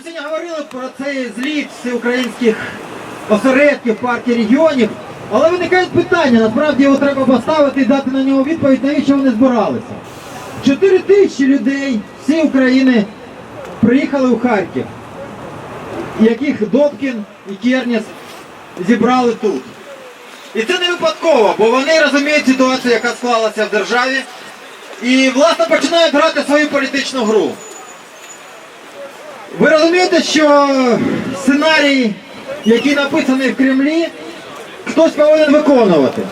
Ми сьогодні говорили про цей зліт всеукраїнських осередків партії регіонів, але виникають питання, насправді його треба поставити і дати на нього відповідь, навіщо вони збиралися. Чотири тисячі людей всі України приїхали у Харків, яких Добкін і Кернес зібрали тут. І це не випадково, бо вони розуміють ситуацію, яка склалася в державі, і власне починають грати свою політичну гру. Ви розумієте, що сценарій, який написаний в Кремлі, хтось повинен виконувати.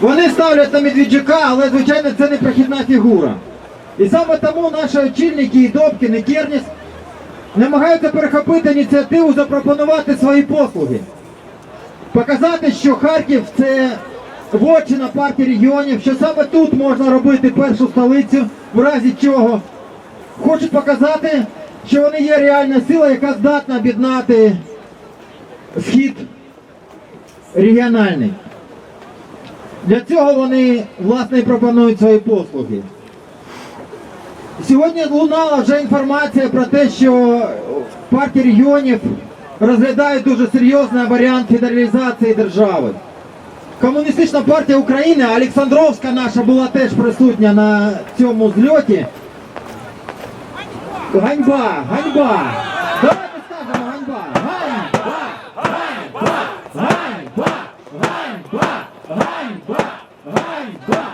Вони ставлять на Медведчука, але звичайно це не прохідна фігура. І саме тому наші очільники і Добкін, і Керніс намагаються перехопити ініціативу запропонувати свої послуги. Показати, що Харків це вотчина партії регіонів, що саме тут можна робити першу столицю, в разі чого. Хочуть показати, що вони є реальна сила, яка здатна об'єднати схід регіональний. Для цього вони власне і пропонують свої послуги. Сьогодні лунала вже інформація про те, що партія регіонів розглядає дуже серйозний варіант федералізації держави. Комуністична партія України, Олександровська наша була теж присутня на цьому зльоті. Ганьба, ганьба. Давайте скажемо ганьба. Ганьба, ганьба, ганьба, ганьба, ганьба, ганьба.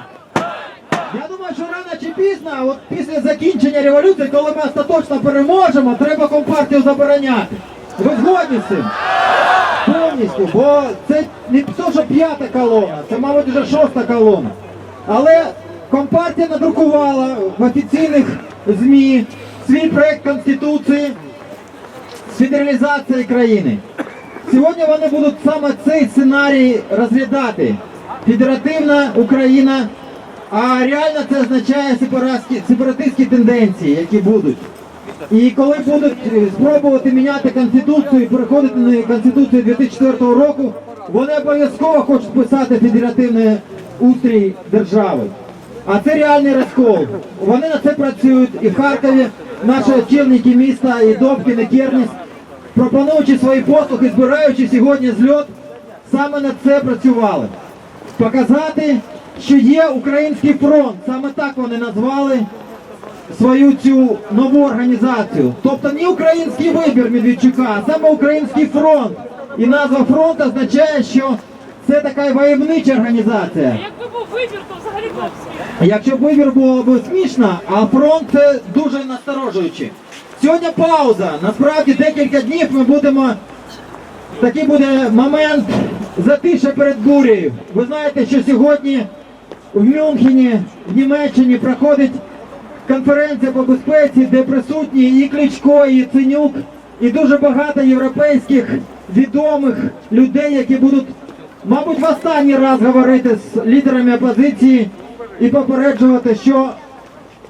Я думаю, що рано чи пізно, от після закінчення революції, коли ми остаточно переможемо, треба компартію забороняти. Ви згодні з цим? Повністю, бо це не то, що п'ята колона, це, мабуть, вже шоста колона. Але компартія надрукувала в офіційних ЗМІ свій проект Конституції з федералізації країни. Сьогодні вони будуть саме цей сценарій розглядати. Федеративна Україна, а реально це означає сепаратистські тенденції, які будуть. І коли будуть е, спробувати міняти конституцію і переходити на конституцію 2004 року, вони обов'язково хочуть писати федеративний устрій держави. А це реальний розкол. Вони на це працюють і в Харкові наші очільники міста і Добкін, і Керніс, пропонуючи свої послуги, збираючи сьогодні зльот, саме на це працювали. Показати, що є український фронт, саме так вони назвали свою цю нову організацію. Тобто не український вибір Медведчука, а саме український фронт. І назва фронт означає, що це така войовнича організація. Якби був вибір, то взагалі було б смішно. Якщо б вибір було б смішно, а фронт це дуже насторожуюче. Сьогодні пауза. Насправді декілька днів ми будемо. Такий буде момент затиша перед бурею. Ви знаєте, що сьогодні в Мюнхені, в Німеччині проходить конференція по безпеці, де присутні і Кличко, і Ценюк, і дуже багато європейських відомих людей, які будуть, мабуть, в останній раз говорити з лідерами опозиції і попереджувати, що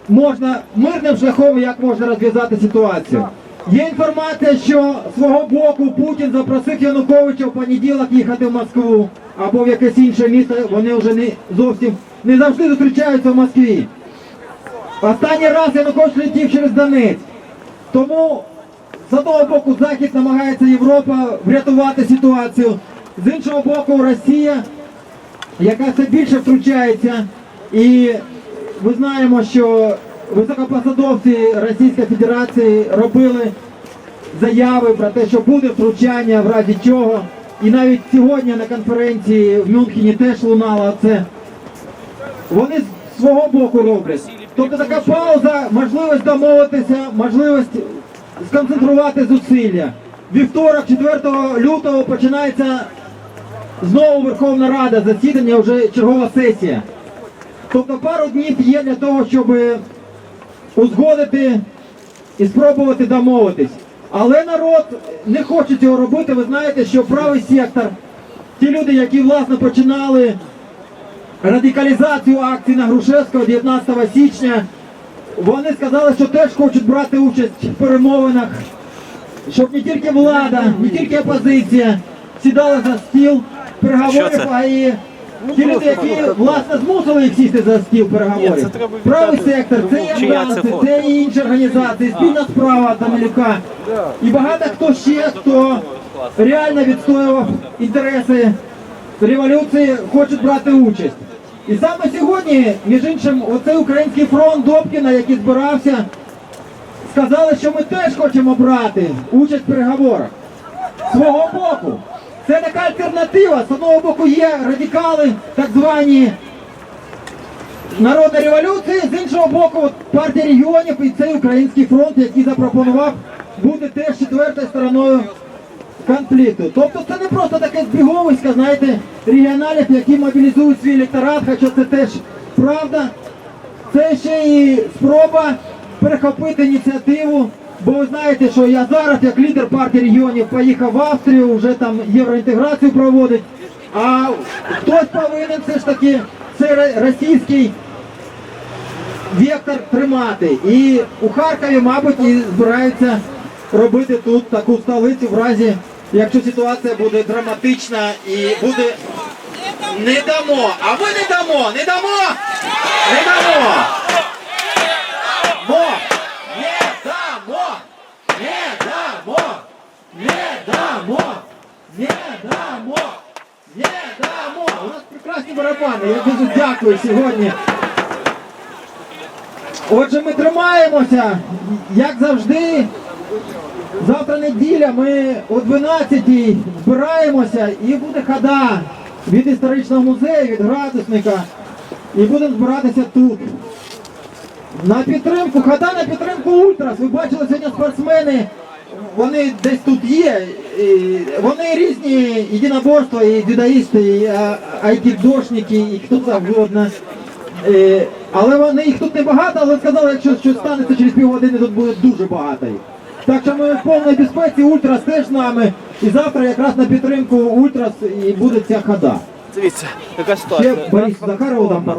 можна мирним шляхом, як можна розв'язати ситуацію. Є інформація, що свого боку Путін запросив Януковича в понеділок їхати в Москву або в якесь інше місто. Вони вже не зовсім не завжди зустрічаються в Москві. Останній раз Янукович летів через Донець. Тому з одного боку Захід намагається Європа врятувати ситуацію, з іншого боку Росія, яка все більше втручається. І ми знаємо, що високопосадовці Російської Федерації робили заяви про те, що буде втручання в разі чого. І навіть сьогодні на конференції в Мюнхені теж лунало це. Вони з свого боку роблять. Тобто така пауза, можливість домовитися, можливість сконцентрувати зусилля. Вівторок, 4 лютого, починається знову Верховна Рада, засідання, вже чергова сесія. Тобто пару днів є для того, щоб узгодити і спробувати домовитись. Але народ не хоче цього робити. Ви знаєте, що правий сектор, ті люди, які власне починали радикалізацію акцій на Грушевського 19 січня. Вони сказали, що теж хочуть брати участь в перемовинах, щоб не тільки влада, не тільки опозиція сідали за стіл переговорів, а і Ті люди, які власне змусили їх сісти за стіл переговорів. Правий сектор, це і це це і інші організації, спільна справа Данилюка. І багато хто ще, хто реально відстоював інтереси революції, хочуть брати участь. І саме сьогодні, між іншим, оцей український фронт Добкіна, який збирався, сказали, що ми теж хочемо брати участь в переговорах. Свого боку. Це така альтернатива. З одного боку є радикали, так звані народної революції, з іншого боку, партія регіонів і цей український фронт, який запропонував бути теж четвертою стороною конфлікту. Тобто це не просто таке збіговисько, знаєте, регіоналів, які мобілізують свій електорат, хоча це теж правда. Це ще і спроба перехопити ініціативу. Бо ви знаєте, що я зараз, як лідер партії регіонів, поїхав в Австрію, вже там євроінтеграцію проводить. А хтось повинен все ж таки цей російський вектор тримати. І у Харкові, мабуть, і збираються робити тут таку столицю в разі, якщо ситуація буде драматична і буде. Не дамо! А ми не дамо! Не дамо! Не дамо! Мо! Не дамо! Не дамо! Не дамо! Не дамо! Не дамо! У нас прекрасні барабани. Я дуже дякую сьогодні. Отже, ми тримаємося, як завжди. Завтра неділя, ми о 12-й збираємося і буде хода від історичного музею, від градусника. І будемо збиратися тут. На підтримку, хода на підтримку Ультрас. Ви бачили сьогодні спортсмени, вони десь тут є. Вони різні єдиноборства, і дзюдоїсти, і а, айкідошники, і хто завгодно. Е, Але вони їх тут небагато, але сказали, якщо щось станеться через півгодини, тут буде дуже багато їх. Так що ми в повній безпеці, Ультрас теж з нами. І завтра якраз на підтримку Ультрас і буде ця хода. Дивіться, яка Ще. Борис Захаров там